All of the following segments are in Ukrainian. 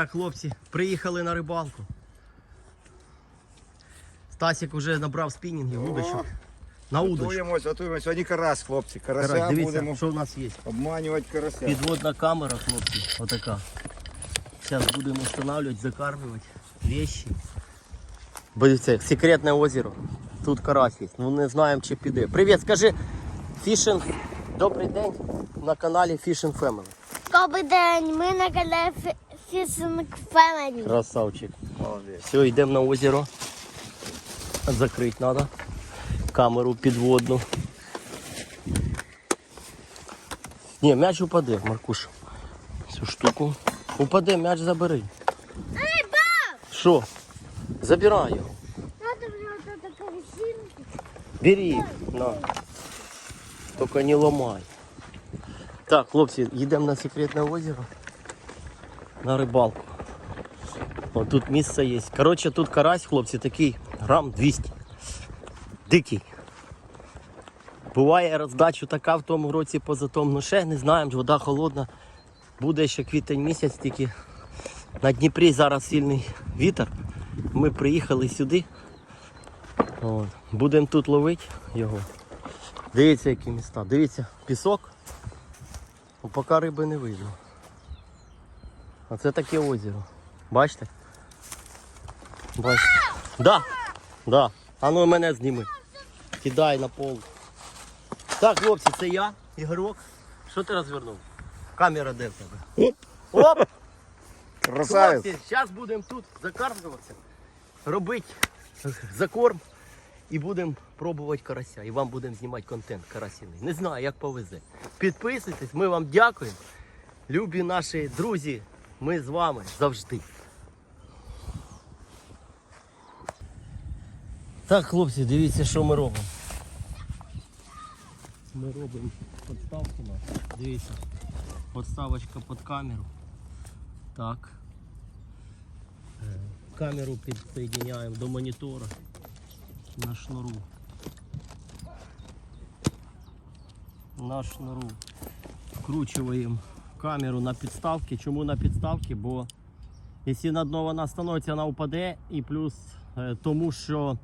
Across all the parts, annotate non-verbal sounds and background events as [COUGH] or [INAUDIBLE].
Так, хлопці, приїхали на рибалку. Стасік вже набрав спінінгів, удочок. На удочку. Готуємось, готуємось. Сьогодні карась, хлопці. Карася Карась, Дивіться, будемо що в нас є. обманювати карася. Підводна камера, хлопці, отака. Зараз будемо встановлювати, закармлювати вещи. Дивіться, секретне озеро. Тут карась є. Ну не знаємо, чи піде. Привіт, скажи, Фішинг. Добрий день на каналі Fishing Family. Добрий день, ми на каналі. Красавчик. Молодець. Все, йдемо на озеро. Закрити треба. Камеру підводну. Ні, м'яч упаде, Маркуш. Цю штуку. Упаде, м'яч забери. Ей, баб! Що? Забирай його. Надо мені вот это корзинки. Бери. На. Тільки не ламай. Так, хлопці, їдемо на секретне озеро. На рибалку. О, тут місце є. Коротше, тут карась, хлопці, такий грам 200. Дикий. Буває роздачу така в тому році позатом. Ну ще не знаємо, вода холодна. Буде ще квітень місяць, тільки на Дніпрі зараз сильний вітер. Ми приїхали сюди. Будемо тут ловити його. Дивіться, які міста. Дивіться, пісок. Поки риби не видно. А це таке озеро. Бачите? Бачите? Да. Да. А ну мене зніми. Кидай на пол. Так, хлопці, це я, Ігорок. Що ти розвернув? Камера де в тебе? Оп. Оп! Красавець. Хлопці, зараз будемо тут закармлюватися, робити закорм і будемо пробувати карася. І вам будемо знімати контент карасіний. Не знаю, як повезе. Підписуйтесь, ми вам дякуємо. Любі наші друзі, ми з вами завжди. Так, хлопці, дивіться, що ми робимо. Ми робимо подставку. Дивіться, подставочка під камеру. Так. Е, Камеру підсоединяємо до монітора на шнуру. На шнуру. Вкручуємо камеру на підставки. Чому на підставки? Бо якщо на дно вона становиться, вона впаде і плюс е, тому, що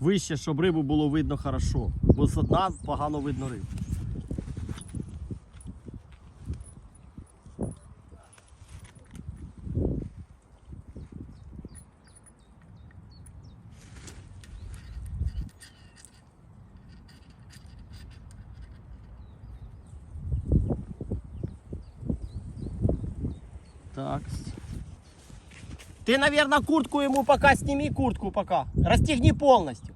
вище, щоб рибу було видно хорошо. Бо з дна погано видно рибу. Так. Ты, наверное, куртку ему пока сними, куртку пока. Расстегни полностью.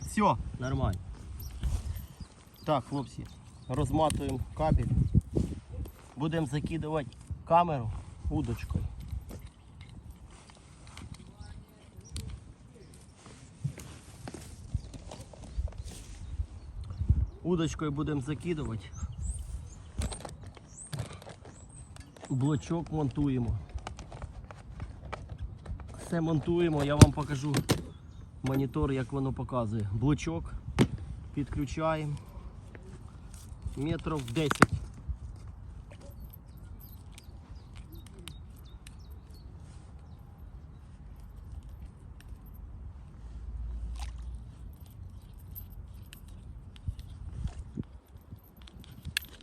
Все, нормально. Так, хлопці, розматуємо кабель. Будемо закидувати камеру удочкою. Удочкою будемо закидувати. Блочок монтуємо. Все монтуємо, я вам покажу монітор, як воно показує. Блочок підключаємо метрів 10.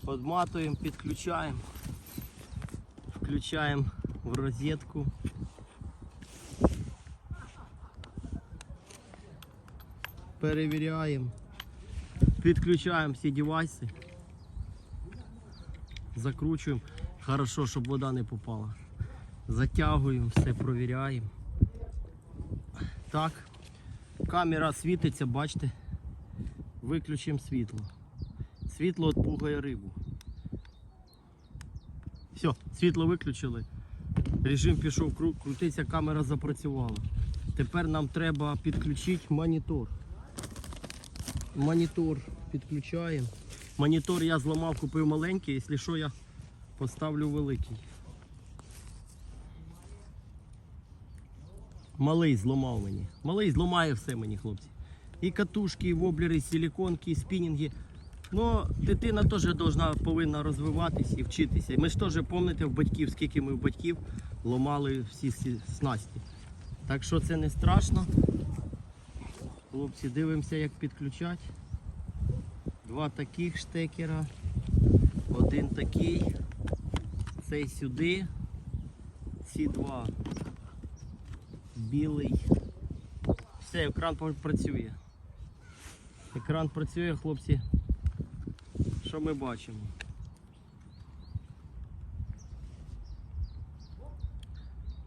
Подматуємо, підключаємо, включаємо в розетку. Перевіряємо. Підключаємо всі девайси. Закручуємо. Хорошо, щоб вода не попала. Затягуємо, все провіряємо. Так. Камера світиться, бачите. Виключимо світло. Світло відпугає рибу. Все, світло виключили. Режим пішов кру- крутиться, камера запрацювала. Тепер нам треба підключити монітор. Монітор підключаємо. Монітор я зламав, купив маленький, якщо що, я поставлю великий. Малий зламав мені. Малий зламає все мені, хлопці. І катушки, і воблери, і силіконки, і спінінги. Ну, дитина теж должна, повинна розвиватися і вчитися. Ми ж теж пам'ятаєте в батьків, скільки ми в батьків ломали всі снасті. Так що це не страшно. Хлопці, дивимося, як підключати. Два таких штекера, один такий, цей сюди, ці два. Білий. Все, екран працює. Екран працює, хлопці. Що ми бачимо?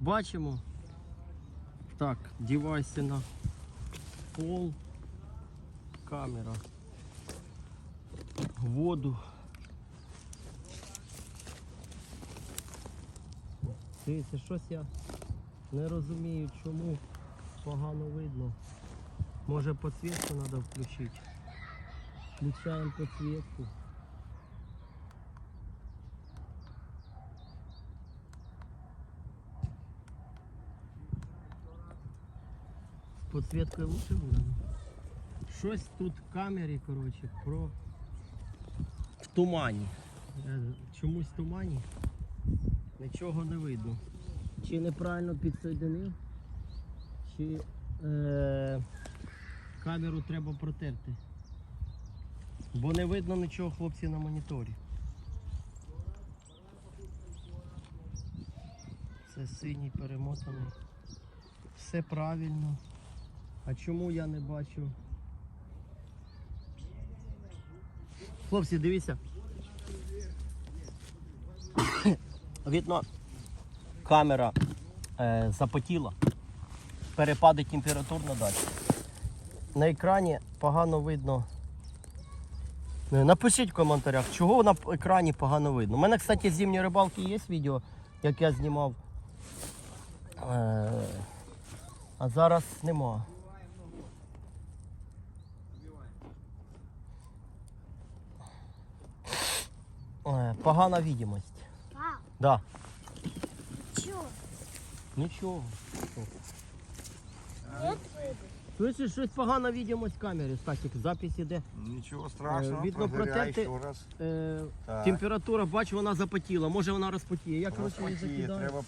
Бачимо. Так, девайси на пол, камера, воду. Дивіться, щось я не розумію, чому погано видно. Може підсвітку треба включити. Включаємо підсвітку. З підсвіткою лучше буде. Щось тут в камері, коротше, про в тумані. Чомусь в тумані нічого не видно. Чи неправильно підсоединив, чи е, камеру треба протерти. Бо не видно нічого хлопці на моніторі. Це синій перемотаний. Все правильно. А чому я не бачу? Хлопці, дивіться. [COUGHS] Видно, камера е, запотіла. Перепади температур на. На екрані погано видно. Е, Напишіть в коментарях, чого на екрані погано видно. У мене, кстати, з рибалки є відео, як я знімав. Е, а зараз нема. Е, Погана відомість. Пап, Да. чё? Нічого. Нет. Слышиш, щось погана відомість в камері, Стасик, запись іде. Ничего страшного, Е, протерти- раз. Е, Так. температура, бачу, вона запотіла. Може вона розпотіє. Я коротше її Розпотіє, закидаю. треба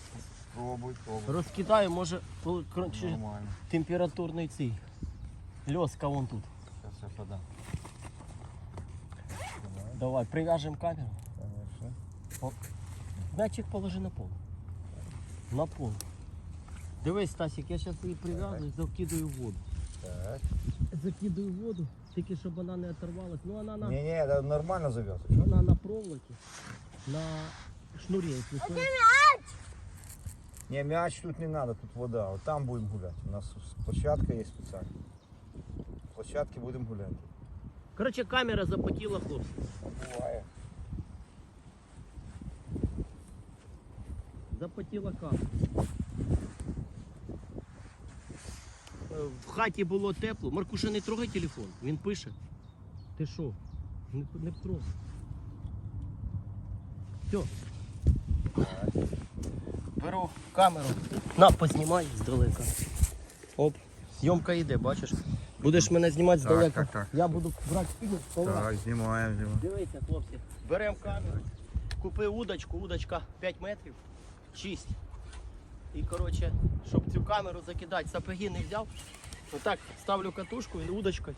пробуй. Розкидаю, може, коли- коротше, Нормально. температурний цей. Льоска вон тут. Сейчас я подам. Давай, прив'яжемо камеру. Хорошо. Датчик положи на пол. На пол. Дивись, Стасик, я зараз її прив'язую, закидаю в воду. Так. Закидаю в воду, тільки щоб вона не оторвалась. Ну вона на, Не-не, да нормально завязывай. вона на проволоці, на шнурі. якщо що. Не, мяч тут не надо, тут вода. Вот там будем гулять. У нас площадка есть специально. В площадке будем гулять. Коротше, камера запотіла, хлопці. Бывает. Запотіла камера. Е, В хаті було тепло. Маркуша, не трогай телефон, він пише. Ти що? Не, не трогай. Все. Беру камеру. На, познімай здалека. Оп. Зйомка йде, бачиш? Будеш мене знімати здалека. так, так. Я буду брати спінінг, поворот. Так, снимаем, снимаем. Дивіться, хлопці, беремо камеру, купив удочку, удочка 5 метрів, 6. І коротше, щоб цю камеру закидати, сапоги не взяв. Отак ставлю катушку і удочкою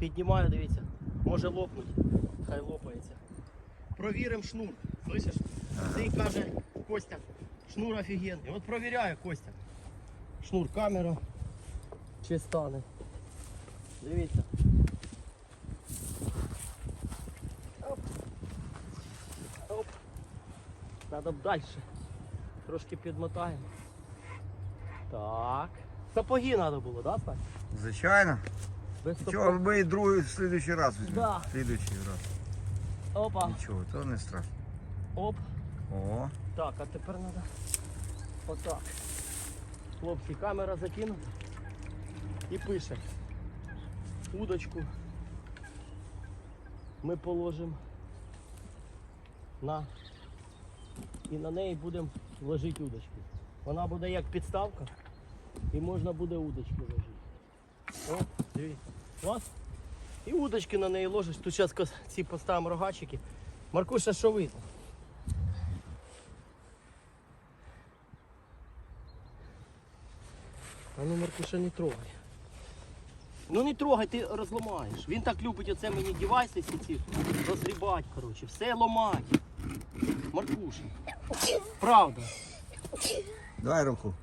піднімаю, дивіться, може лопнути, хай лопається. Провіримо шнур. Слышиш? Цей каже Костя, шнур офігенний. От провіряю Костя. Шнур камера. Чи стане. Дивіться. Оп. Надо далі. Трошки підмотаємо. Так. Сапоги треба було, да, Стань? Звичайно. Без Ничего, сапог. мы и другой в следующий раз возьмем. Да. В раз. Опа. Ничего, то не страшно. Оп. О, Так, а тепер треба отак. Хлопці, камера закинута і пише. Удочку ми положимо на і на неї будемо ложити удочки. Вона буде як підставка і можна буде удочки ложити. О, дивіться. Раз. І удочки на неї ложиш. Тут зараз ці поставимо рогачики. Маркуша, що видно? А ну, Маркуша, не трогай. Ну не трогай, ти розламаєш. Він так любить оце мені дівайси всі ці розгрібати, коротше, все ламати. Маркуша. Правда. Давай руку.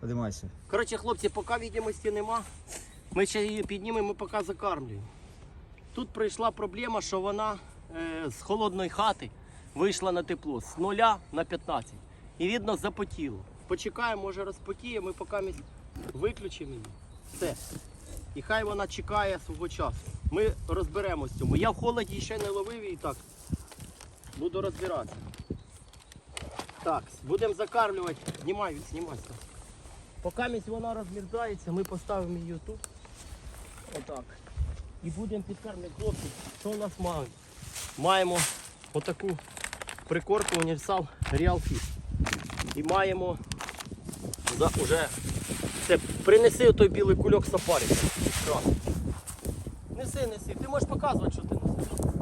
Подимайся. Коротше, хлопці, поки відомості нема, ми ще її піднімемо, ми поки закармлюємо. Тут прийшла проблема, що вона е, з холодної хати вийшла на тепло з 0 на 15. І видно, запотіло. Почекаємо, може розпотіє, ми поки виключимо її. Все. І хай вона чекає свого часу. Ми розберемось в цьому. Я в холоді ще не ловив її так. Буду розбиратися. Так, будемо закармлювати. Знімай, знімай. Поки вона розмерзається, ми поставимо її тут. Отак. І будемо підкармлювати хлопці. Що у нас маємо? Маємо отаку прикормку універсал Real Fish. І маємо за уже. Це принеси той білий кульок сапарі. Неси, неси. Ти можеш показувати, що ти несеш.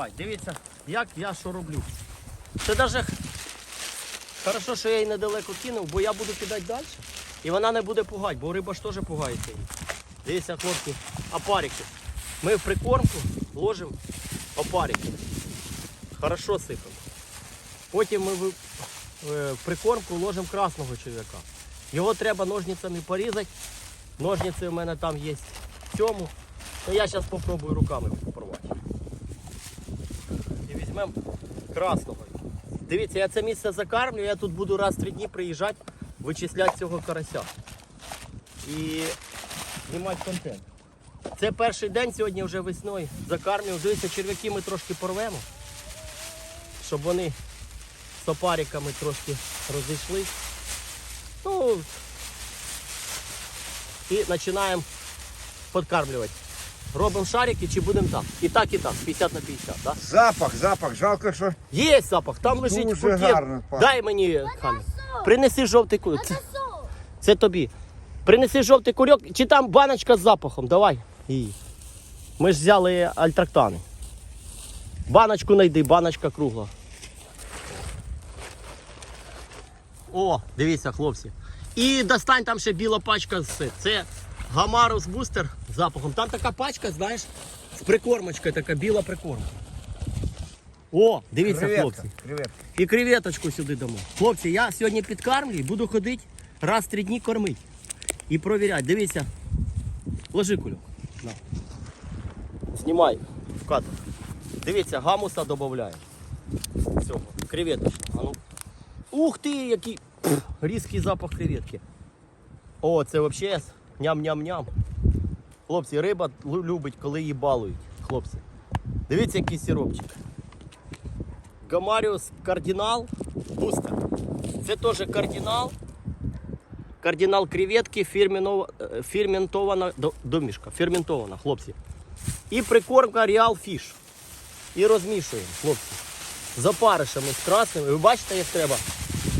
Давай, дивіться, як я що роблю. Це навіть хорошо, що я її недалеко кинув, бо я буду кидати далі. І вона не буде пугати, бо риба ж теж пугається її. Дивіться, хлопці, опарики. Ми в прикормку ложимо опарики. Хорошо сипемо. Потім ми в, е, прикормку ложимо красного черв'яка. Його треба ножницями порізати. Ножниці у мене там є в цьому. Ну, я зараз спробую руками порвати. Візьмемо красного. Дивіться, я це місце закармлю, я тут буду раз в три дні приїжджати, вичисляти цього карася. І знімати контент. Це перший день сьогодні вже весною закармлюю. Дивіться, черв'яки ми трошки порвемо, щоб вони з опариками трошки розійшлись. Ну, і починаємо подкармлювати. Робимо шарики чи будемо так? І так, і так, 50 на 50. Да? Запах, запах. Жалко, що Є запах, там лежить Дуже пакет. гарно пахне. Дай мені Хане. Принеси жовтий кульок. Це, це тобі. Принеси жовтий кульок, чи там баночка з запахом. Давай. Її. Ми ж взяли альтрактани. Баночку знайди, баночка кругла. О, дивіться, хлопці. І достань там ще біла пачка з це Гамарус бустер з запахом. Там така пачка, знаєш, з прикормочкою, така біла прикормка. О, дивіться, креветка. хлопці. Креветка. І креветочку сюди дамо. Хлопці, я сьогодні підкармлюю, буду ходити раз в три дні кормити. І провіряти. Дивіться. Ложи кульок. На. Знімай в кадр. Дивіться, гамуса додаю. Цього. Креветочку. А ну. Ух ти, який Пф, різкий запах креветки. О, це взагалі ням-ням-ням. Хлопці, риба любить, коли її балують. Хлопці. Дивіться, який сиропчик. Гамаріус кардинал бустер. Це теж кардинал. Кардинал креветки до- домішка. Ферментована, хлопці. І прикормка Real Fish. І розмішуємо, хлопці. З опаришами, з красними. Ви бачите, як треба?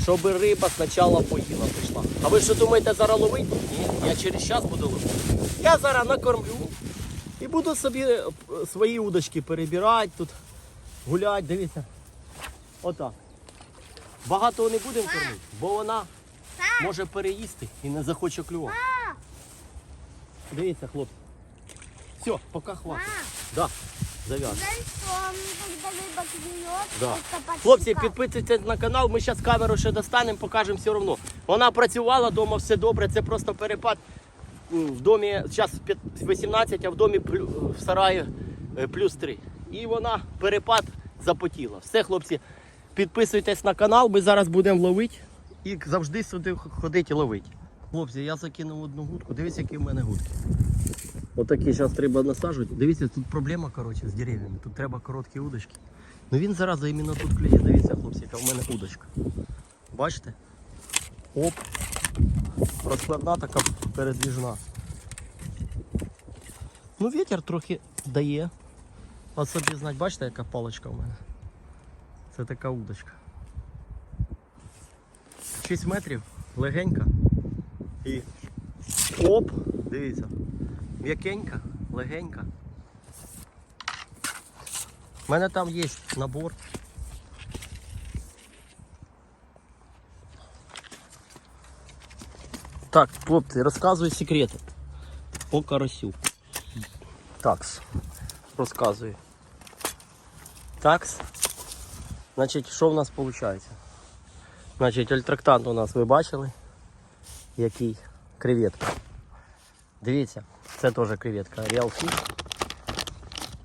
Щоб риба спочатку поїла пішла. А ви що думаєте, зараз ловити? Я через час буду ловити. Я зараз накормлю і буду собі е, свої удочки перебирати тут, гуляти, дивіться. Отак. Багато не будемо кормити, бо вона може переїсти і не захоче клювати. Дивіться, хлопці. Все, поки хватить. Да, клюет, Да. Хлопці, підписуйтесь на канал, ми зараз камеру ще достанемо, покажемо все одно. Вона працювала вдома, все добре, це просто перепад. В домі зараз 18, а в домі в сараї е, плюс 3. І вона перепад запотіла. Все, хлопці, підписуйтесь на канал, ми зараз будемо ловити і завжди сюди ходити і ловити. Хлопці, я закинув одну гудку, дивіться, які в мене гудки. Отакі зараз треба насаджувати. Дивіться, тут проблема коротше, з дерев'ями. Тут треба короткі удочки. Ну він зараза іменно тут клює. Дивіться, хлопці, яка в мене удочка. Бачите? Оп. Розкладна така передвіжна. Ну вітер трохи дає. От собі знать, бачите, яка паличка в мене. Це така удочка. 6 метрів легенька. І оп, дивіться. М'якенька, легенька. У мене там є набор. Так, хлопці, розказую секрети. По карасю. Такс. Розказую. Такс. Значить, що в нас виходить? Значить, альтрактант у нас ви бачили, який креветка. Дивіться, це теж креветка. Real Fish.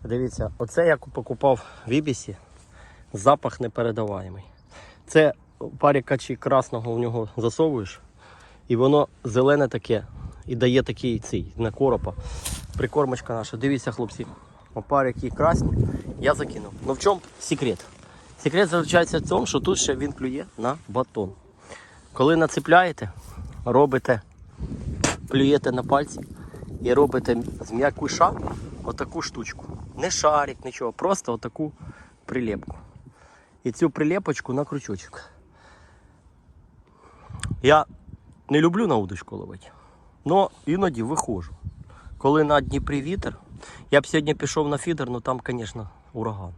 Дивіться, оце я покупав в Ібісі. Запах непередаваємий. Це парі качі красного в нього засовуєш, і воно зелене таке і дає такий цей на коропа. Прикормочка наша. Дивіться, хлопці. Опарики красні. Я закинув. Ну в чому секрет? Секрет заключається в тому, що тут ще він клює на батон. Коли нацепляєте, робите, плюєте на пальці і робите з м'якуша отаку штучку. Не шарик, нічого, просто отаку прилепку. І цю прилепочку на крючочок. Я не люблю на удочку ловити, але іноді виходжу. Коли на Дніпрі вітер, я б сьогодні пішов на фідер, ну там, звісно, ураган.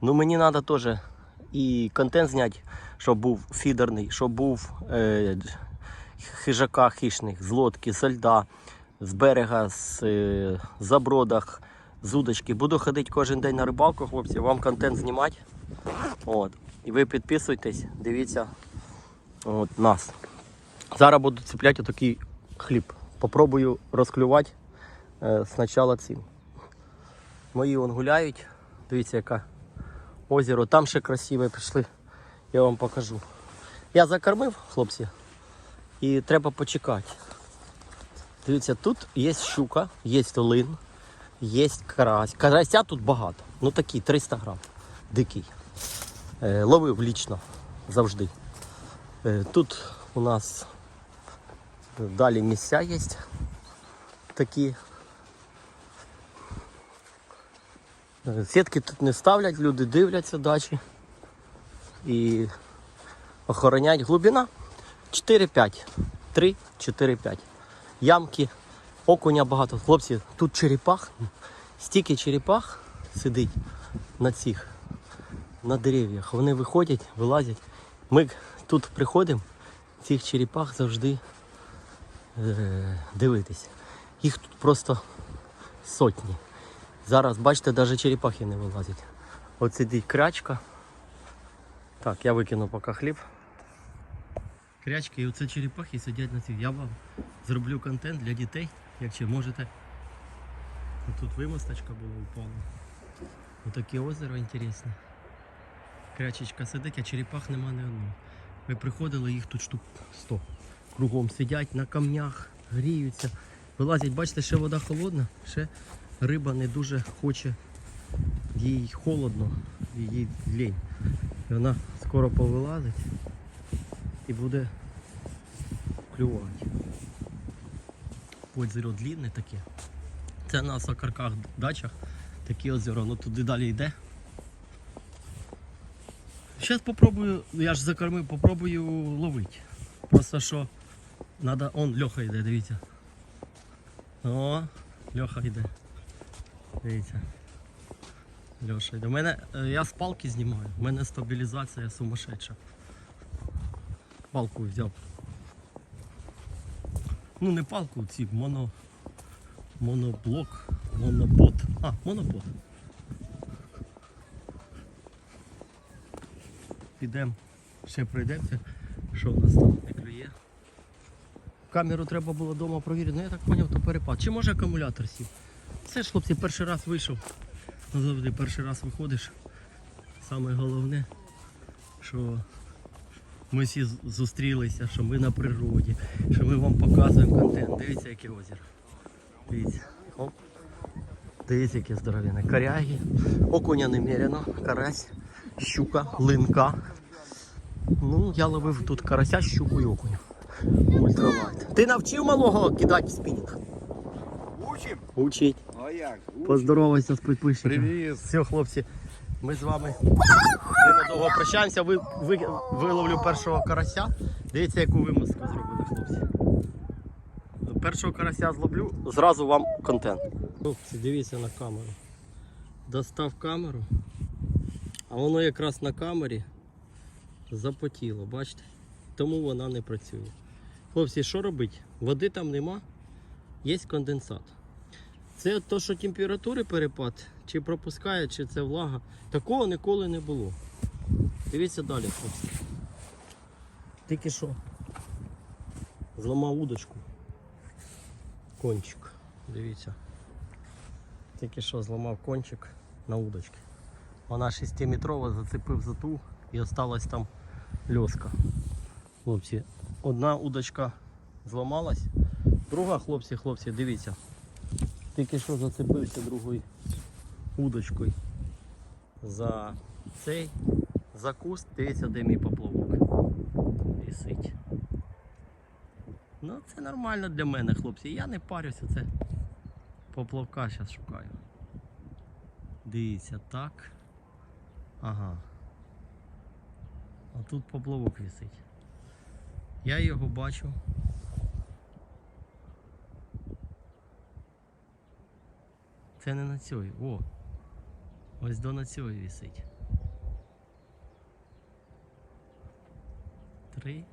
Ну мені треба теж і контент зняти, щоб був фідерний, щоб був е, хижака хищних, з лодки, з льда, з берега, з е, забродах, з удочки. Буду ходити кожен день на рибалку, хлопці, вам контент знімати. От. І ви підписуйтесь, дивіться от, нас. Зараз буду цепляти отакий хліб. Попробую розклювати е, спочатку цим. Мої вон гуляють. Дивіться, яке озеро. Там ще красиве пішли. Я вам покажу. Я закормив, хлопці, і треба почекати. Дивіться, тут є щука, є лин, є карась. Карася тут багато. Ну такий 300 грам. Дикий. Е, ловив лічно завжди. Е, тут у нас далі місця є такі. Е, Сітки тут не ставлять, люди дивляться дачі і охоронять глибина 4-5. 3-4-5. Ямки, окуня багато. Хлопці, тут черепах, стільки черепах сидить на цих, на дерев'ях. Вони виходять, вилазять. Ми тут приходимо, цих черепах завжди е, дивитись. Їх тут просто сотні. Зараз, бачите, навіть черепахи не вилазять. От сидить крячка. Так, я викину поки хліб. Крячки і оце черепахи сидять на цих. Я вам зроблю контент для дітей, якщо можете. Тут вимосточка була упала. Отаке озеро інтересне. Крячечка сидить, а черепах нема ні одного. Ми приходили, їх тут штук 100. Кругом сидять на камнях, гріються, вилазять, бачите, ще вода холодна, ще риба не дуже хоче, їй холодно, їй лінь. І вона скоро повилазить і буде клювати. Озеро длинне таке. Це на сокарках дачах таке озеро, ну туди далі йде. Зараз попробую, я ж закормив, попробую ловити. Просто що надо. Он Льоха йде, дивіться. О, Льоха йде. Дивіться. Льоша йде. У мене, е, я з палки знімаю, у мене стабілізація сумасшедша. Палку взяв. Ну не палку, ці моно. Моноблок. Монобот. А, монобот. Підемо, ще пройдемося, що в нас там не клює. Камеру треба було вдома провірити, ну я так зрозумів, то перепад. Чи може акумулятор сів? Це ж хлопці перший раз вийшов. Завжди перший раз виходиш. Саме головне, що ми всі зустрілися, що ми на природі, що ми вам показуємо контент. Дивіться, яке озеро. Дивіться. Оп. Дивіться, яке здоров'яне. Коряги, окуня немерено, карась, щука, линка. Ну, я ловив тут карася, щуку і окуня. Ультралайт. Ти навчив малого кидати спінінг? Учим? Учить. А як? Учим. Поздоровайся з підписчиками. Привіт. Все, хлопці. Ми з вами ненадовго прощаємося. Ви, ви, виловлю першого карася. Дивіться, яку вимазку зробили хлопці. Першого карася зловлю, зразу вам контент. Хлопці, дивіться на камеру. Достав камеру, а воно якраз на камері запотіло, бачите? Тому вона не працює. Хлопці, що робити? Води там нема, є конденсат. Це то, що температури перепад, чи пропускає, чи це влага. Такого ніколи не було. Дивіться далі, хлопці. Тільки що зламав удочку. Кончик. Дивіться. Тільки що зламав кончик на удочці. Вона 6-метрова, зацепив за ту і осталась там льоска. Хлопці, одна удочка зламалась, друга, хлопці, хлопці, дивіться. Тільки що зацепився другою удочкою за цей, за куст, дивіться, де мій поплавок. Висить. Ну це нормально для мене, хлопці. Я не парюся, це поплавка зараз шукаю. Дивіться, так. Ага. А тут поплавок висить. Я його бачу. Це не на цій. О! Ось до на цій висить. Три.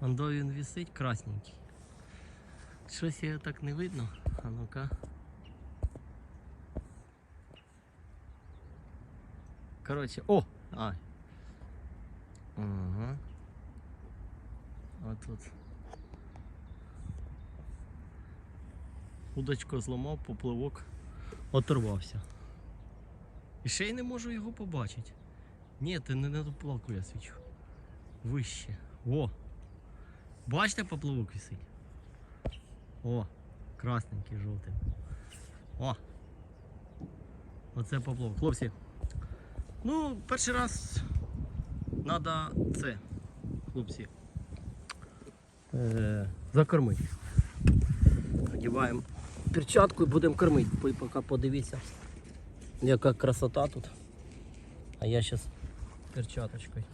Ондо він висить красненький. Щось його так не видно. А ну-ка. Коротше, о! Ай. Ага. Отут. Удочку зламав, поплавок оторвався. І ще й не можу його побачити. Ні, ти не на ту плавку я свічу. Вище. О! Бачите, поплавок висить? О, красненький, жовтий. О! Оце поплавок. Хлопці. Ну, перший раз треба це, хлопці. Е, закормити. Одіваємо перчатку і будемо кормити. Поки подивіться, яка красота тут. А я зараз перчаточкою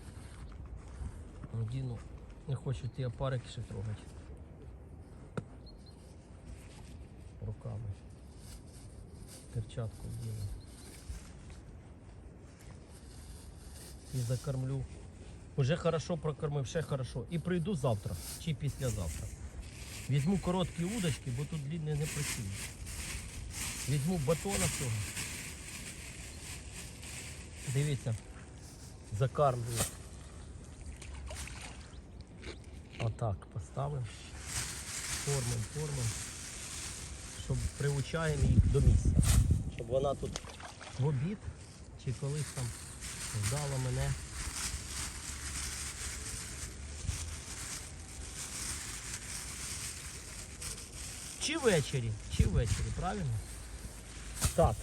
одіну. Не хочу ті опарики ще трогати. Руками. Перчатку вдіну. І закормлю. Уже хорошо прокормив, ще хорошо. І прийду завтра чи післязавтра. Візьму короткі удочки, бо тут длинні не працює. Візьму батона цього. Дивіться, закармлюю. Отак поставимо. Формимо, формимо. Щоб приучаємо їх до місця. Щоб вона тут в обід чи колись там ждала мене. Чи ввечері, чи ввечері, правильно? Так.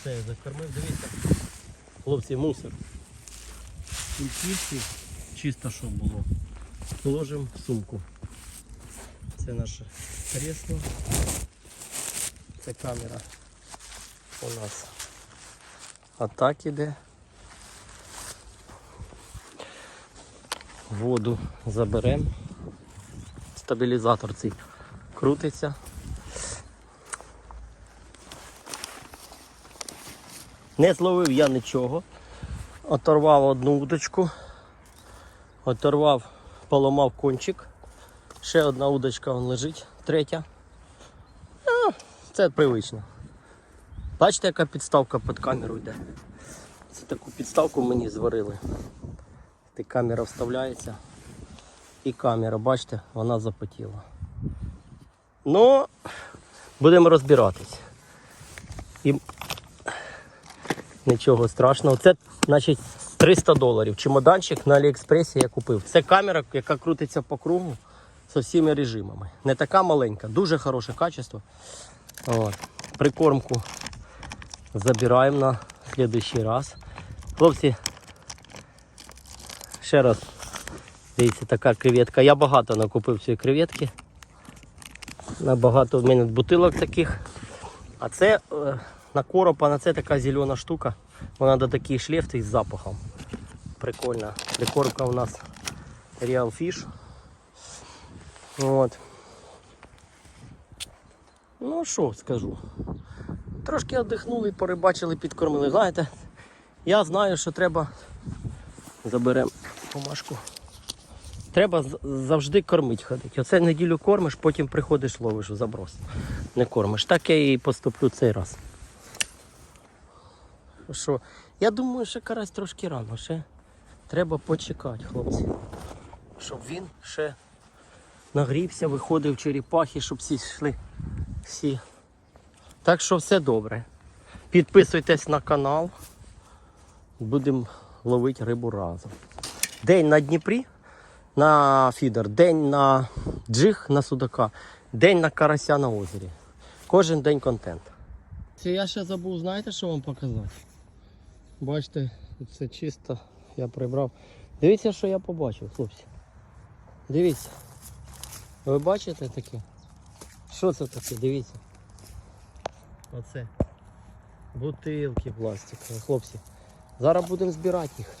Все, закормив, дивіться. Хлопці, мусор. Кільківці, чисто що було. Положимо в сумку. Це наше кресло. Це камера у нас. А так іде. Воду заберемо. Стабілізатор цей крутиться. Не зловив я нічого. Оторвав одну удочку. Оторвав, поламав кончик. Ще одна удочка вон лежить, третя. Це привично. Бачите, яка підставка під камеру йде? Це таку підставку мені зварили. Ти камера вставляється. І камера, бачите, вона запотіла. Ну, будемо розбиратись. І нічого страшного. Це, значить, 300 доларів. Чемоданчик на Аліекспресі я купив. Це камера, яка крутиться по кругу з всіма режимами. Не така маленька, дуже хороше качество. От. Прикормку забираємо на наступний раз. Хлопці, ще раз, дивіться, така креветка. Я багато накупив цієї креветки. Набагато в мене бутилок таких. А це е, на коропа, на це така зелена штука. Вона до такий шлейф із запахом. Прикольно. Прикормка у нас Real Fish. От. Ну що скажу. Трошки віддихнули, порибачили, підкормили. Знаєте, я знаю, що треба. Заберемо помашку. Треба завжди кормити ходити. Оце неділю кормиш, потім приходиш, ловиш у заброс. Не кормиш. Так я і поступлю цей раз. Що? Я думаю, що карась трошки рано. Ще треба почекати, хлопці. Щоб він ще нагрівся, виходив черепахи, щоб всі йшли. Всі. Так що все добре. Підписуйтесь на канал. Будемо ловити рибу разом. День на Дніпрі на фідер, день на джиг на судака, день на карася на озері. Кожен день контент. Це я ще забув, знаєте, що вам показати? Бачите, все чисто, я прибрав. Дивіться, що я побачив, хлопці. Дивіться. Ви бачите таке? Що це таке? Дивіться. Оце. Бутилки пластикові, хлопці. Зараз будемо збирати їх.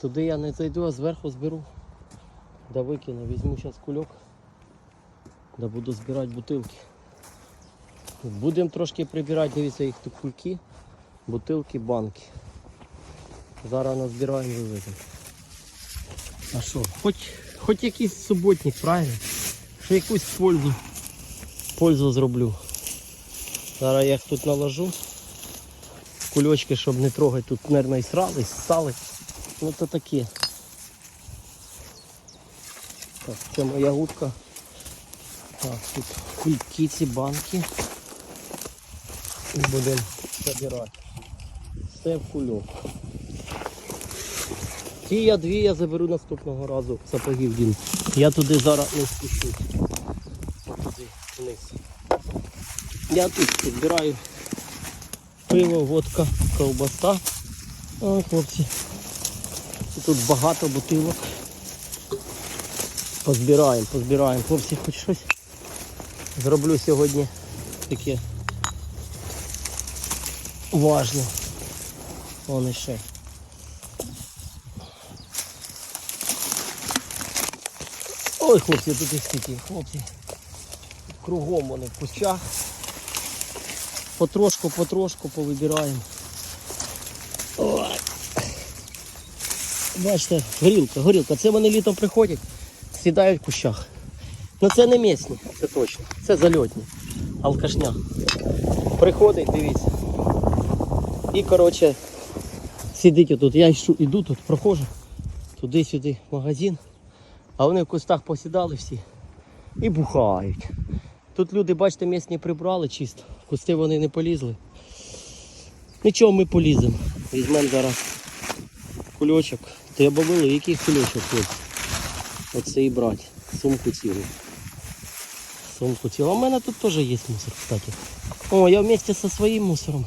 Туди я не зайду, а зверху зберу. Да викину, візьму зараз кульок. Да буду збирати бутилки. Будемо трошки прибирати, дивіться, їх тут кульки, бутилки, банки. Зараз назбираємо вивеземо. А що? Хоч, хоч якийсь суботник, правильно? Що якусь пользу, пользу зроблю. Зараз я їх тут наложу. Кульочки, щоб не трогати, тут, мабуть, і срали, і ссали. Ну то таке. Так, це моя гудка. Так, тут кульки ці банки. І будемо забирати. Все в кульок. Ті я дві я заберу наступного разу сапогів дім. Я туди зараз не спущусь. Туди вниз. Я тут збираю пиво, водка, ковбаса. Ой, хлопці. Тут багато бутилок. Позбираємо, позбираємо. Хлопці, хоч щось зроблю сьогодні таке важне. Вон іще. Ой, хлопці, тут їх скільки, хлопці. Кругом вони в кущах. Потрошку, потрошку повибираємо. Бачите, горілка, горілка. Це вони літом приходять, сідають в кущах. Ну це не місні, це точно. Це зальотні. Алкашня. Приходить, дивіться. І коротше сидить отут. Я йшу, іду тут, проходжу туди-сюди магазин. А вони в кустах посідали всі і бухають. Тут люди, бачите, місні прибрали чисто. В кусти вони не полізли. Нічого, ми поліземо. Візьмемо зараз кульочок. Треба великий кульочок, хлопці. Оце і брати. Сумку цілу. Сумку цілу. А в мене тут теж є мусор, кстати. О, я вместе зі своїм мусором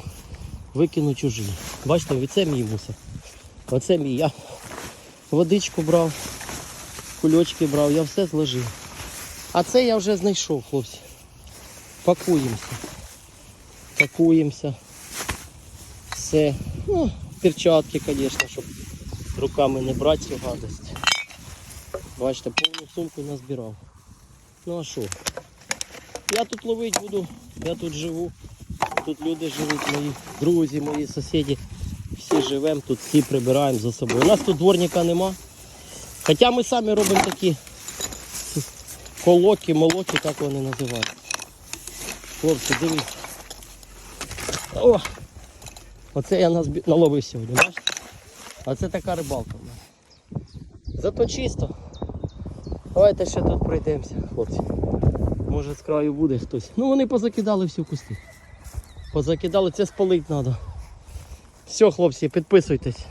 викину чужий. Бачите, оце мій мусор. Оце мій. Я водичку брав, кульочки брав, я все зложив. А це я вже знайшов, хлопці. Пакуємося. Пакуємося. Все. Ну, перчатки, звісно, щоб руками не брати цю гадость. Бачите, повну сумку назбирав. Ну а що? Я тут ловити буду, я тут живу. Тут люди живуть, мої друзі, мої сусіди. Всі живемо, тут всі прибираємо за собою. У нас тут дворника нема. Хоча ми самі робимо такі колоки, молоки, так вони називають. Хлопці, дивіться. О! Оце я наловив сьогодні, бачите? А це така рибалка в мене. Зато чисто. Давайте ще тут пройдемося, хлопці. Може з краю буде хтось. Ну вони позакидали всі кусти. Позакидали, це спалити треба. Все, хлопці, підписуйтесь.